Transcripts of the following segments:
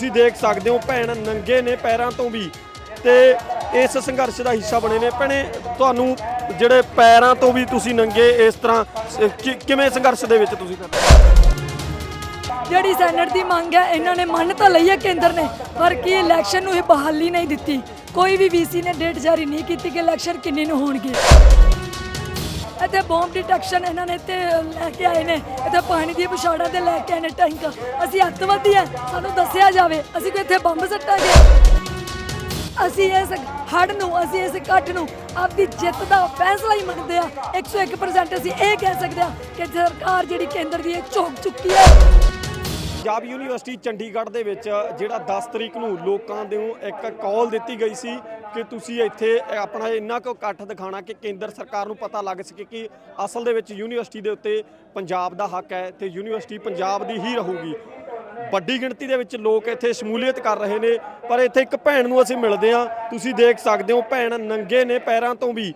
ਤੁਸੀਂ ਦੇਖ ਸਕਦੇ ਹੋ ਭੈਣ ਨੰਗੇ ਨੇ ਪੈਰਾਂ ਤੋਂ ਵੀ। ਤੇ ਇਸ ਸੰਘਰਸ਼ ਦਾ ਹਿੱਸਾ ਬਣੇ ਨੇ। ਭੈਣੇ, ਤੁਹਾਨੂੰ ਜਿਹੜੇ ਪੈਰਾਂ ਤੋਂ ਵੀ ਤੁਸੀਂ ਨੰਗੇ, ਇਸ ਤਰ੍ਹਾਂ ਕਿ- ਕਿਵੇਂ ਸੰਘਰਸ਼ ਦੇ ਵਿੱਚ ਤੁਸੀਂ ਕਰਦੇ ਜਿਹੜੀ ਸੈਨੇਟ ਦੀ ਮੰਗ ਹੈ, ਇਹਨਾਂ ਨੇ ਮੰਨ ਤਾਂ ਲਈ ਹੈ ਕੇਂਦਰ ਨੇ, ਪਰ ਕੀ ਇਲੈਕਸ਼ਨ ਨੂੰ ਇਹ ਬਹਾਲੀ ਨਹੀਂ ਦਿੱਤੀ? ਕੋਈ ਵੀ ਵੀਸੀ ਨੇ ਡੇਟ ਜਾਰੀ ਨਹੀਂ ਕੀਤੀ ਕਿ ਇਲੈਕਸ਼ਨ ਕਿੰਨੇ ਨੂੰ ਹੋਣਗੇ। ਇੱਥੇ ਬੰਬ ਡਿਟੈਕਸ਼ਨ ਇਹਨਾਂ ਨੇ ਤੇ ਲੈ ਕੇ ਆਏ ਨੇ। ਇੱਥੇ ਪਾਣੀ ਦੀ ਪੁਛਾੜਾਂ ਤੇ ਲੈ ਕੇ ਆਏ ਨੇ ਟੈਂਕ। ਅਸੀਂ ਅੱਤਵਾਦੀ ਆ ਸਾਨੂੰ ਦੱਸਿਆ ਜਾਵੇ, ਅਸੀਂ ਕੋਈ ਇੱਥੇ ਬੰਬ ਸੱਟਾਂਗੇ। ਅਸੀਂ ਇਸ ਹੜ ਨੂੰ, ਅਸੀਂ ਇਸ ਇਕੱਠ ਨੂੰ ਆਪਦੀ ਜਿੱਤ ਦਾ ਫੈਸਲਾ ਹੀ ਮੰਨਦੇ ਆ 101% ਅਸੀਂ ਇਹ ਕਹਿ ਸਕਦੇ ਆ ਕਿ ਸਰਕਾਰ ਜਿਹੜੀ ਕੇਂਦਰ ਦੀ ਇਹ ਝੋਕ ਚੁੱਕੀ ਹੈ। ਪੰਜਾਬ ਯੂਨੀਵਰਸਿਟੀ ਚੰਡੀਗੜ੍ਹ ਦੇ ਵਿੱਚ ਜਿਹੜਾ 10 ਤਰੀਕ ਨੂੰ ਲੋਕਾਂ ਨੂੰ ਇੱਕ ਕਾਲ ਦਿੱਤੀ ਗਈ ਸੀ ਕਿ ਤੁਸੀਂ ਇੱਥੇ ਆਪਣਾ ਇੰਨਾ ਕੁ ਇਕੱਠ ਦਿਖਾਣਾ ਕਿ ਕੇਂਦਰ ਸਰਕਾਰ ਨੂੰ ਪਤਾ ਲੱਗ ਸਕੇ ਕਿ ਅਸਲ ਦੇ ਵਿੱਚ ਯੂਨੀਵਰਸਿਟੀ ਦੇ ਉੱਤੇ ਪੰਜਾਬ ਦਾ ਹੱਕ ਹੈ ਤੇ ਯੂਨੀਵਰਸਿਟੀ ਪੰਜਾਬ ਦੀ ਹੀ ਰਹੂਗੀ। ਵੱਡੀ ਗਿਣਤੀ ਦੇ ਵਿੱਚ ਲੋਕ ਇੱਥੇ ਸ਼ਮੂਲੀਅਤ ਕਰ ਰਹੇ ਨੇ, ਪਰ ਇੱਥੇ ਇੱਕ ਭੈਣ ਨੂੰ ਅਸੀਂ ਮਿਲਦੇ ਹਾਂ। ਤੁਸੀਂ ਦੇਖ ਸਕਦੇ ਹੋ ਭੈਣ ਨੰਗੇ ਨੇ ਪੈਰਾਂ ਤੋਂ ਵੀ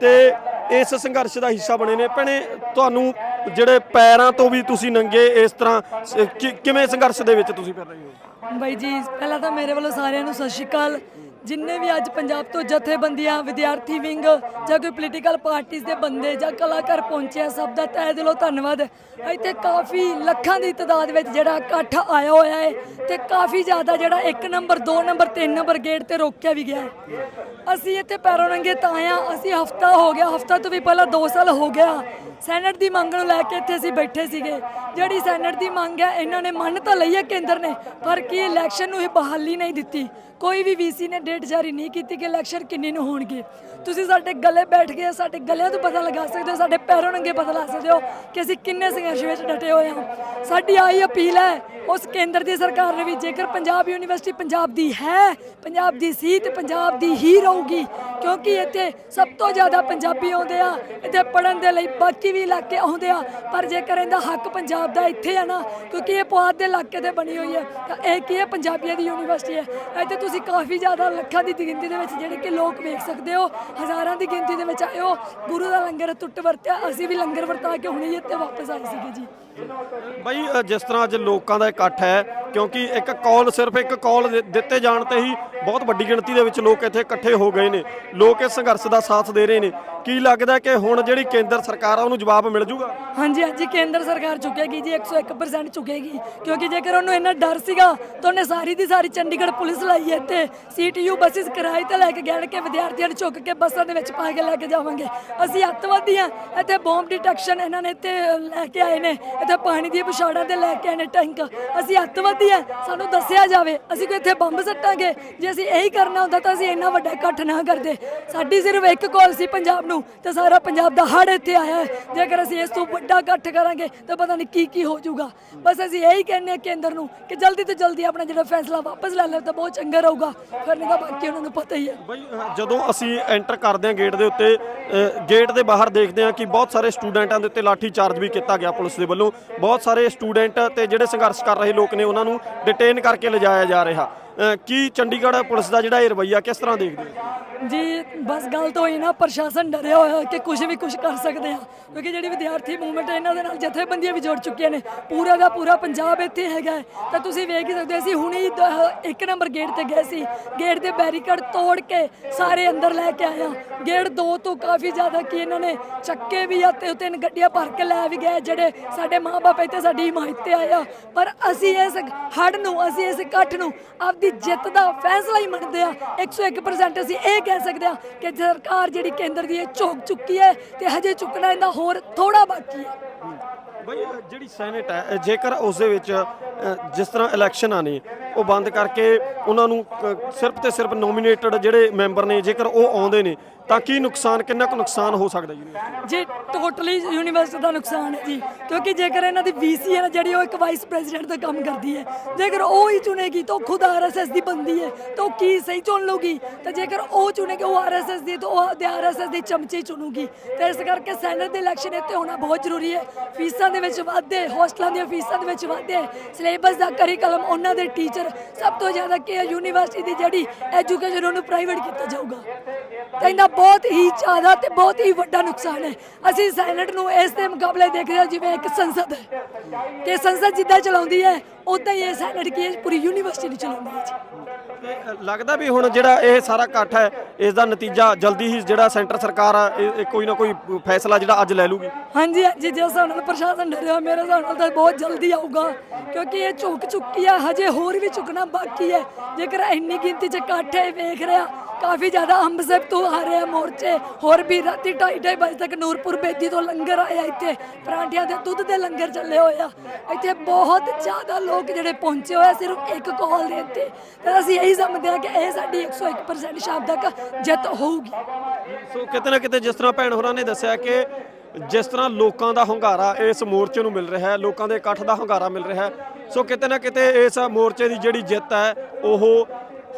ਤੇ ਇਸ ਸੰਘਰਸ਼ ਦਾ ਹਿੱਸਾ ਬਣੇ ਨੇ। ਭੈਣੇ, ਤੁਹਾਨੂੰ ਜਿਹੜੇ ਪੈਰਾਂ ਤੋਂ ਵੀ ਤੁਸੀਂ ਨੰਗੇ ਇਸ ਤਰ੍ਹਾਂ ਕਿਵੇਂ ਸੰਘਰਸ਼ ਦੇ ਵਿੱਚ ਤੁਸੀਂ ਫਿਰ ਰਹੇ ਹੋ? ਬਾਈ ਜੀ, ਪਹਿਲਾਂ ਤਾਂ ਮੇਰੇ ਵੱਲੋਂ ਸਾਰਿਆਂ ਨੂੰ ਸਤਿ ਸ਼੍ਰੀ ਅਕਾਲ। ਜਿੰਨੇ ਵੀ ਅੱਜ ਪੰਜਾਬ ਤੋਂ ਜਥੇਬੰਦੀਆਂ, ਵਿਦਿਆਰਥੀ ਵਿੰਗ ਜਾਂ ਕੋਈ ਪੋਲੀਟੀਕਲ ਪਾਰਟੀਆਂ ਦੇ ਬੰਦੇ ਜਾਂ ਕਲਾਕਾਰ ਪਹੁੰਚੇ ਆ, ਸਭ ਦਾ ਤਹਿ ਦਿਲੋਂ ਧੰਨਵਾਦ। ਇੱਥੇ ਕਾਫੀ ਲੱਖਾਂ ਦੀ ਤਾਦਾਦ ਵਿੱਚ ਜਿਹੜਾ ਇਕੱਠ ਆਇਆ ਹੋਇਆ ਹੈ ਤੇ ਕਾਫੀ ਜ਼ਿਆਦਾ ਜਿਹੜਾ 1 ਨੰਬਰ 2 ਨੰਬਰ 3 ਨੰਬਰ ਗੇਟ ਤੇ ਰੋਕਿਆ ਵੀ ਗਿਆ ਹੈ। ਅਸੀਂ ਇੱਥੇ ਪੈਰੋਂ ਨੰਗੇ ਤਾਂ ਆਏ ਹਾਂ। ਅਸੀਂ ਹਫਤਾ ਹੋ ਗਿਆ, ਹਫਤਾ ਤੋਂ ਵੀ ਪਹਿਲਾਂ 2 ਸਾਲ ਹੋ ਗਿਆ। ਸੈਨੇਟ ਦੀ ਮੰਗ ਨੂੰ ਲੈ ਕੇ ਇੱਥੇ ਅਸੀਂ ਬੈਠੇ ਸੀਗੇ। ਜਿਹੜੀ ਸੈਨੇਟ ਦੀ ਮੰਗ ਹੈ, ਇਹਨਾਂ ਨੇ ਮੰਨ ਤਾਂ ਲਈ ਹੈ ਕੇਂਦਰ ਨੇ, ਪਰ ਕੀ ਇਲੈਕਸ਼ਨ ਨੂੰ ਹੀ ਬਹਾਲੀ ਨਹੀਂ ਦਿੱਤੀ? ਕੋਈ ਵੀ ਵੀਸੀ ਨੇ ਡੇਟ ਜਾਰੀ ਨਹੀਂ ਕੀਤੀ ਕਿ ਇਲੈਕਸ਼ਨ ਕਿੰਨੇ ਨੂੰ ਹੋਣਗੇ। ਤੁਸੀਂ ਸਾਡੇ ਗਲੇ ਬੈਠ ਗਏ, ਸਾਡੇ ਗਲਿਆਂ ਤੋਂ ਪਤਾ ਲਗਾ ਸਕਦੇ ਹੋ, ਸਾਡੇ ਪੈਰੋਂ ਨੰਗੇ ਪਤਾ ਲਾ ਸਕਦੇ ਹੋ ਕਿ ਅਸੀਂ ਕਿੰਨੇ ਸੰਘਰਸ਼ ਵਿੱਚ ਡਟੇ ਹੋਏ ਹਾਂ। ਸਾਡੀ ਆਹੀ ਅਪੀਲ ਹੈ ਉਸ ਕੇਂਦਰ ਦੀ ਸਰਕਾਰ ਨੇ ਵੀ ਜੇਕਰ ਪੰਜਾਬ ਯੂਨੀਵਰਸਿਟੀ ਪੰਜਾਬ ਦੀ ਹੈ, ਪੰਜਾਬ ਦੀ ਸੀ ਤੇ ਪੰਜਾਬ ਦੀ ਹੀ ਰਹੂਗੀ, ਕਿਉਂਕਿ ਇੱਥੇ ਸਭ ਤੋਂ ਜ਼ਿਆਦਾ ਪੰਜਾਬੀ ਆਉਂਦੇ ਆ, ਇੱਥੇ ਪੜਨ ਦੇ ਲਈ ਬਾਕੀ ਵੀ ਇਲਾਕੇ ਆਉਂਦੇ ਆ, ਪਰ ਜੇਕਰ ਇਹਦਾ ਹੱਕ ਪੰਜਾਬ ਦਾ ਇੱਥੇ ਆ ਨਾ, ਕਿਉਂਕਿ ਇਹ ਪੁਆਧ ਦੇ ਇਲਾਕੇ ਤੇ ਬਣੀ ਹੋਈ ਹੈ, ਤਾਂ ਇਹ ਕੀ ਹੈ? ਪੰਜਾਬੀਆਂ ਦੀ ਯੂਨੀਵਰਸਿਟੀ ਹੈ। ਇੱਥੇ ਤੁਸੀਂ ਕਾਫੀ ਜ਼ਿਆਦਾ ਲੱਖਾਂ ਦੀ ਗਿਣਤੀ ਦੇ ਵਿੱਚ ਜਿਹੜੇ ਕਿ ਲੋਕ ਵੇਖ ਸਕਦੇ ਹੋ, ਹਜ਼ਾਰਾਂ ਦੀ ਗਿਣਤੀ ਦੇ ਵਿੱਚ ਆਏ ਹੋ, ਗੁਰੂ ਦਾ ਲੰਗਰ ਟੁੱਟ ਵਰਤਿਆ, ਅਸੀਂ ਵੀ ਲੰਗਰ ਵਰਤਾ ਕੇ ਹੁਣੇ ਹੀ ਇੱਥੇ ਵਾਪਸ ਆਏ ਸੀਗੇ ਜੀ। ਬਈ ਜਿਸ ਤਰ੍ਹਾਂ ਅੱਜ ਲੋਕਾਂ ਦਾ ਇਕੱਠ ਹੈ, ਕਿਉਂਕਿ ਇੱਕ ਕਾਲ ਸਿਰਫ ਇੱਕ ਕਾਲ ਦਿੱਤੇ ਜਾਣ ਤੇ ਹੀ ਬਹੁਤ ਵੱਡੀ ਗਿਣਤੀ ਦੇ ਵਿੱਚ ਲੋਕ ਇੱਥੇ ਇਕੱਠੇ ਹੋ ਗਏ ਨੇ। ਲੋਕ ਇਸ ਸੰਘਰਸ਼ ਦਾ ਸਾਥ ਦੇ ਰਹੇ ਨੇ। ਕੀ ਲੱਗਦਾ ਕਿ ਹੁਣ ਜਿਹੜੀ ਕੇਂਦਰ ਸਰਕਾਰ ਆ, ਉਹਨੂੰ ਜਵਾਬ ਮਿਲ ਜੂਗਾ? ਹਾਂਜੀ ਹਾਂਜੀ, ਕੇਂਦਰ ਸਰਕਾਰ ਚੁੱਕੇਗੀ ਜੀ 101% ਚੁੱਕੇਗੀ। ਕਿਉਂਕਿ ਜੇਕਰ ਉਹਨੂੰ ਇੰਨਾ ਡਰ ਸੀਗਾ, ਤਾਂ ਉਹਨੇ ਸਾਰੀ ਦੀ ਸਾਰੀ ਚੰਡੀਗੜ੍ਹ ਪੁਲਿਸ ਲਾਈ ਹੈ ਇੱਥੇ। ਸੀਟੀਯੂ ਬੱਸਿਸ ਕਿਰਾਏ ਤੇ ਲੈ ਕੇ ਗੜ ਕੇ ਵਿਦਿਆਰਥੀਆਂ ਨੂੰ ਚੁੱਕ ਕੇ ਬੱਸਾਂ ਦੇ ਵਿੱਚ ਪਾ ਕੇ ਲੈ ਕੇ ਜਾਵਾਂਗੇ। ਅਸੀਂ ਅੱਤਵਾਦੀ ਹਾਂ। ਇੱਥੇ ਬੰਬ ਡਿਟੈਕਸ਼ਨ ਇਹਨਾਂ ਨੇ ਇੱਥੇ ਲੈ ਕੇ ਆਏ ਨੇ। ਇੱਥੇ ਪਾਣੀ ਦੀ ਪੁਛਾੜਾਂ ਤੇ ਲੈ ਕੇ ਆਏ ਨੇ ਟੈਂਕ। ਅਸੀਂ ਅੱਤਵਾਦੀ ਆ ਸਾਨੂੰ ਦੱਸਿਆ ਜਾਵੇ। ਅਸੀਂ ਕੋਈ ਇੱਥੇ ਬੰਬ ਸੱਟਾਂਗੇ। ਜੇ ਅਸੀਂ ਇਹੀ ਕਰਨਾ ਹੁੰਦਾ ਤਾਂ ਅਸੀਂ ਇੰਨਾ ਵੱਡਾ ਇਕੱਠ ਨਾ ਕਰਦੇ। ਸਾਡੀ ਸਿਰਫ ਇੱਕ ਕਾਲ ਸੀ ਪੰਜਾਬ ਨੂੰ ਤੇ ਸਾਰਾ ਪੰਜਾਬ ਦਾ ਹੜ ਇੱਥੇ ਆਇਆ ਹੈ। ਜੇਕਰ ਅਸੀਂ ਇਸ ਤੋਂ ਵੱਡਾ ਇਕੱਠ ਕਰਾਂਗੇ ਤਾਂ ਪਤਾ ਨਹੀਂ ਕੀ ਕੀ ਹੋ ਜਾਊਗਾ। ਬਸ ਅਸੀਂ ਇਹੀ ਕਹਿੰਦੇ ਹਾਂ ਕੇਂਦਰ ਨੂੰ ਕਿ ਜਲਦੀ ਤੋਂ ਜਲਦੀ ਆਪਣਾ ਜਿਹੜਾ ਫੈਸਲਾ ਵਾਪਸ ਲੈ ਲੈ ਤਾਂ ਬਹੁਤ ਚੰਗਾ ਰਹੂਗਾ। ਫਿਰ ਨਹੀਂ ਤਾਂ ਬਾਕੀ ਉਹਨਾਂ ਨੂੰ ਪਤਾ ਹੀ ਹੈ। ਬਈ ਅ, ਜਦੋਂ ਅਸੀਂ ਐਂਟਰ ਕਰਦੇ ਹਾਂ ਗੇਟ ਦੇ ਉੱਤੇ ਅ, ਗੇਟ ਦੇ ਬਾਹਰ ਦੇਖਦੇ ਹਾਂ ਕਿ ਬਹੁਤ ਸਾਰੇ ਸਟੂਡੈਂਟਾਂ ਦੇ ਉੱਤੇ ਲਾਠੀ ਚਾਰਜ ਵੀ ਕੀਤਾ ਗਿਆ ਪੁਲਿਸ ਦੇ ਵੱਲੋਂ। ਬਹੁਤ ਸਾਰੇ ਸਟੂਡੈਂਟ ਤੇ ਜਿਹੜੇ ਸੰਘਰਸ਼ ਕਰ ਰਹੇ ਲੋਕ ਨੇ ਉਹਨਾਂ ਨੂੰ ਡਿਟੇਨ ਕਰਕੇ ਲਿਜਾਇਆ ਜਾ ਰਿਹਾ। ਕੀ ਚੰਡੀਗੜ੍ਹ ਪੁਲਿਸ ਦਾ ਜਿਹੜਾ ਇਹ ਰਵੱਈਆ ਕਿਸ ਤਰ੍ਹਾਂ ਦੇਖਦੇ ਹੋ? ਜੀ ਬਸ ਗੱਲ ਤੋਂ ਹੀ ਨਾ ਪ੍ਰਸ਼ਾਸਨ ਡਰਿਆ ਹੋਇਆ ਕਿ ਕੁਝ ਵੀ ਕੁਝ ਕਰ ਸਕਦੇ ਆ। ਕਿਉਂਕਿ ਜਿਹੜੀ ਵਿਦਿਆਰਥੀ ਮੂਵਮੈਂਟ ਇਹਨਾਂ ਦੇ ਨਾਲ ਜਥੇਬੰਦੀਆਂ ਵੀ ਜੁੜ ਚੁੱਕੀਆਂ ਨੇ। ਪੂਰਾ ਦਾ ਪੂਰਾ ਪੰਜਾਬ ਇੱਥੇ ਹੈਗਾ ਹੈ। ਤਾਂ ਤੁਸੀਂ ਵੇਖ ਹੀ ਸਕਦੇ ਹੋ, ਅਸੀਂ ਹੁਣੇ ਹੀ ਦ- ਇੱਕ ਨੰਬਰ ਗੇਟ ਤੇ ਗਏ ਸੀ। ਗੇਟ ਦੇ ਬੈਰੀਕੇਡ ਤੋੜ ਕੇ ਸਾਰੇ ਅੰਦਰ ਲੈ ਕੇ ਆਇਆ ਗੇਟ 2 ਤੋਂ ਕਾਫੀ ਜ਼ਿਆਦਾ ਕੀ ਇਹਨਾਂ ਨੇ ਚੱਕੇ ਵੀ ਆ ਤੇ ਤਿੰਨ ਗੱਡੀਆਂ ਭਰ ਕੇ ਲੈ ਵੀ ਗਏ ਜਿਹੜੇ ਸਾਡੇ ਮਾਪੇ ਇੱਥੇ ਸਾਡੀ ਹਿਮਾਇਤ ਤੇ ਆਇਆ ਪਰ ਅਸੀਂ ਇਸ ਹੜ ਨੂੰ ਅਸੀਂ ਇਸ ਇਕੱਠ ਨੂੰ ਆਪਦੀ ਜਿੱਤ ਦਾ ਫੈਸਲਾ ਹੀ ਮੰਨਦੇ ਆ। 101% ਅਸੀਂ ਇਹ ਕਹਿ ਸਕਦੇ ਆ ਕਿ ਸਰਕਾਰ ਜਿਹੜੀ ਕੇਂਦਰ ਦੀ ਇਹ ਝੋਕ ਚੁੱਕੀ ਹੈ ਤੇ ਹਜੇ ਚੁੱਕਣਾ ਇਹਦਾ ਹੋਰ ਥੋੜਾ ਬਾਕੀ ਹੈ। ਬਈ ਜਿਹੜੀ ਸੈਨੇਟ ਹੈ ਜੇਕਰ ਉਸ ਦੇ ਵਿੱਚ ਜਿਸ ਤਰ੍ਹਾਂ ਇਲੈਕਸ਼ਨ ਨੇ ਉਹ ਬੰਦ ਕਰਕੇ ਉਹਨਾਂ ਨੂੰ ਸਿਰਫ ਤੇ ਸਿਰਫ ਨੋਮੀਨੇਟਡ ਜਿਹੜੇ ਮੈਂਬਰ ਨੇ, ਜੇਕਰ ਉਹ ਆਉਂਦੇ ਨੇ, ਤਾਂ ਕੀ ਨੁਕਸਾਨ, ਕਿੰਨਾ ਕੁ ਨੁਕਸਾਨ ਹੋ ਸਕਦਾ ਯੂਨੀਵਰਸਿਟੀ ਜੀ ਟੋਟਲੀ ਯੂਨੀਵਰਸਿਟੀ ਦਾ ਨੁਕਸਾਨ ਹੈ ਜੀ, ਕਿਉਂਕਿ ਜੇਕਰ ਇਹਨਾਂ ਦੀ ਵੀਸੀ ਹੈ ਨਾ, ਜਿਹੜੀ ਉਹ ਇੱਕ ਵਾਈਸ ਪ੍ਰੈਜ਼ੀਡੈਂਟ ਦਾ ਕੰਮ ਕਰਦੀ ਹੈ, ਜੇਕਰ ਉਹ ਹੀ ਚੁਣੇਗੀ, ਤਾਂ ਉਹ ਖੁਦ ਆਰਐਸਐਸ ਦੀ ਬੰਦੀ ਹੈ, ਤਾਂ ਉਹ ਕੀ ਸਹੀ ਚੁਣ ਲਊਗੀ? ਤਾਂ ਜੇਕਰ ਉਹ ਚੁਣੇਗੀ, ਉਹ ਆਰਐਸਐਸ ਦੀ, ਤਾਂ ਉਹ ਆਪਦੇ ਆਰਐਸਐਸ ਦੀ ਚਮਚੇ ਚੁਣੂਗੀ। ਤੇ ਇਸ ਕਰਕੇ ਸੈਨੇਟ ਦੇ ਇਲੈਕਸ਼ਨ ਇੱਥੇ ਹੋਣਾ ਬਹੁਤ ਜ਼ਰੂਰੀ ਹੈ। ਫੀਸਾਂ ਦੇ ਵਿੱਚ ਵਾਧੇ ਹੋਸਟਲਾਂ ਦੀਆਂ ਫੀਸਾਂ ਦੇ ਵਿੱਚ ਵਾਧੇ ਸਿਲੇਬਸ ਦਾ ਕਰਿਕਲਮ ਉਹਨਾਂ ਦੇ ਟੀਚਰ ਸਭ ਤੋਂ ਜ਼ਿਆਦਾ ਕਿ ਯੂਨੀਵਰਸਿਟੀ ਦੀ ਜਿਹੜੀ ਐਜੂਕੇਸ਼ਨ ਉਹਨੂੰ ਪ੍ਰਾਈਵੇਟ ਕੀਤਾ ਜਾਊਗਾ। ਤਾਂ ਇਹਦਾ ਬਹੁਤ ਹੀ ਜ਼ਿਆਦਾ ਤੇ ਬਹੁਤ ਹੀ ਵੱਡਾ ਨੁਕਸਾਨ ਹੈ। ਅਸੀਂ ਸੈਨੇਟ ਨੂੰ ਇਸ ਦੇ ਮੁਕਾਬਲੇ ਦੇਖਦੇ ਹਾਂ ਜਿਵੇਂ ਇੱਕ ਸੰਸਦ ਹੈ। ਕਿ ਸੰਸਦ ਜਿੱਦਾਂ ਚਲਾਉਂਦੀ ਹੈ ਉਦਾਂ ਹੀ ਇਹ ਸੈਨੇਟ ਕੀ ਪੂਰੀ ਯੂਨੀਵਰਸਿਟੀ ਨੂੰ ਚਲਾਉਂਦੀ ਹੈ ਜੀ। ਤੇ ਲੱਗਦਾ ਵੀ ਹੁਣ ਜਿਹੜਾ ਇਹ ਸਾਰਾ ਇਕੱਠ ਹੈ ਇਸ ਦਾ ਨਤੀਜਾ ਜਲਦੀ ਹੀ ਜਿਹੜਾ ਸੈਂਟਰ ਸਰਕਾਰ ਆ ਇਹ ਇਹ ਕੋਈ ਨਾ ਕੋਈ ਫੈਸਲਾ ਜਿਹੜਾ ਅੱਜ ਲੈ ਲੂਗੀ। ਹਾਂਜੀ ਹਾਂਜੀ ਜਿਸ ਹਿਸਾਬ ਨਾਲ ਪ੍ਰਸ਼ਾਸਨ ਡਰਿਆ ਮੇਰੇ ਹਿਸਾਬ ਨਾਲ ਤਾਂ ਬਹੁਤ ਜਲਦੀ ਆਊਗਾ। ਕਿਉਂਕਿ ਇਹ ਝੁਕ ਚੁੱਕੀ ਆ ਹਜੇ ਹੋਰ ਵੀ ਝੁਕਣਾ ਬਾਕੀ ਹੈ। ਜੇਕਰ ਇੰਨੀ ਗਿਣਤੀ ਚ ਇਕੱਠ ਹੈ ਵੇਖ ਰਿਹਾ ਕਾਫੀ ਜ਼ਿਆਦਾ ਅੰਮ੍ਰਿਤਸਰ ਤੋਂ ਆ ਰਹੇ ਆ ਮੋਰਚੇ। ਹੋਰ ਵੀ ਰਾਤੀ 2:30 ਵਜੇ ਤੱਕ ਨੂਰਪੁਰ ਬੇਦੀ ਤੋਂ ਲੰਗਰ ਆਇਆ ਇੱਥੇ। ਪਰਾਂਠਿਆਂ ਦੇ ਦੁੱਧ ਦੇ ਲੰਗਰ ਚੱਲੇ ਹੋਏ ਆ। ਇੱਥੇ ਬਹੁਤ ਜ਼ਿਆਦਾ ਲੋਕ ਜਿਹੜੇ ਪਹੁੰਚੇ ਹੋਏ ਆ, ਸਿਰਫ ਇੱਕ ਕਾਲ ਦੇ ਉੱਤੇ। ਤੇ ਅਸੀਂ ਇਹੀ ਸਮਝਦੇ ਹਾਂ ਕਿ ਇਹ ਸਾਡੀ 101% ਸ਼ਾਮ ਤੱਕ ਜਿੱਤ ਹੋਊਗੀ। ਸੋ ਕਿਤੇ ਨਾ ਕਿਤੇ ਜਿਸ ਤਰ੍ਹਾਂ ਭੈਣ ਹੋਰਾਂ ਨੇ ਦੱਸਿਆ ਕਿ ਜਿਸ ਤਰ੍ਹਾਂ ਲੋਕਾਂ ਦਾ ਹੰਗਾਰਾ ਇਸ ਮੋਰਚੇ ਨੂੰ ਮਿਲ ਰਿਹਾ ਹੈ, ਲੋਕਾਂ ਦੇ ਇਕੱਠ ਦਾ ਹੰਗਾਰਾ ਮਿਲ ਰਿਹਾ ਹੈ, ਸੋ ਕਿਤੇ ਨਾ ਕਿਤੇ ਇਸ ਮੋਰਚੇ ਦੀ ਜਿਹੜੀ ਜਿੱਤ ਹੈ, ਉਹ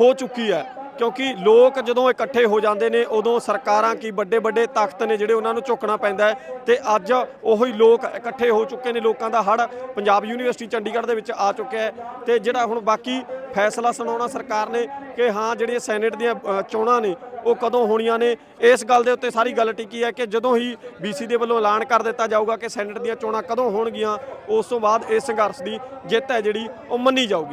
ਹੋ ਚੁੱਕੀ ਹੈ। ਕਿਉਂਕਿ ਲੋਕ ਜਦੋਂ ਇਕੱਠੇ ਹੋ ਜਾਂਦੇ ਨੇ, ਉਦੋਂ ਸਰਕਾਰਾਂ ਕੀ ਵੱਡੇ ਵੱਡੇ ਤਾਕਤ ਨੇ ਜਿਹੜੇ ਉਹਨਾਂ ਨੂੰ ਝੁਕਣਾ ਪੈਂਦਾ ਹੈ ਤੇ ਅੱਜ ਉਹੀ ਲੋਕ ਇਕੱਠੇ ਹੋ ਚੁੱਕੇ ਨੇ, ਲੋਕਾਂ ਦਾ ਹੜ ਪੰਜਾਬ ਯੂਨੀਵਰਸਿਟੀ ਚੰਡੀਗੜ੍ਹ ਦੇ ਵਿੱਚ ਆ ਚੁੱਕਿਆ ਹੈ ਤੇ ਜਿਹੜਾ ਹੁਣ ਬਾਕੀ ਫੈਸਲਾ ਸੁਣਾਉਣਾ ਸਰਕਾਰ ਨੇ ਕਿ ਹਾਂ, ਜਿਹੜੀਆਂ ਸੈਨੇਟ ਦੀਆਂ ਚੋਣਾਂ ਨੇ, ਉਹ ਕਦੋਂ ਹੋਣੀਆਂ ਨੇ, ਇਸ ਗੱਲ ਦੇ ਉੱਤੇ ਸਾਰੀ ਗੱਲ ਟਿਕੀ ਹੈ ਕਿ ਜਦੋਂ ਹੀ ਬੀਸੀ ਦੇ ਵੱਲੋਂ ਐਲਾਨ ਕਰ ਦਿੱਤਾ ਜਾਊਗਾ ਕਿ ਸੈਨੇਟ ਦੀਆਂ ਚੋਣਾਂ ਕਦੋਂ ਹੋਣਗੀਆਂ, ਉਸ ਤੋਂ ਬਾਅਦ ਇਸ ਸੰਘਰਸ਼ ਦੀ ਜਿੱਤ ਹੈ ਜਿਹੜੀ, ਉਹ ਮੰਨੀ ਜਾਊਗੀ।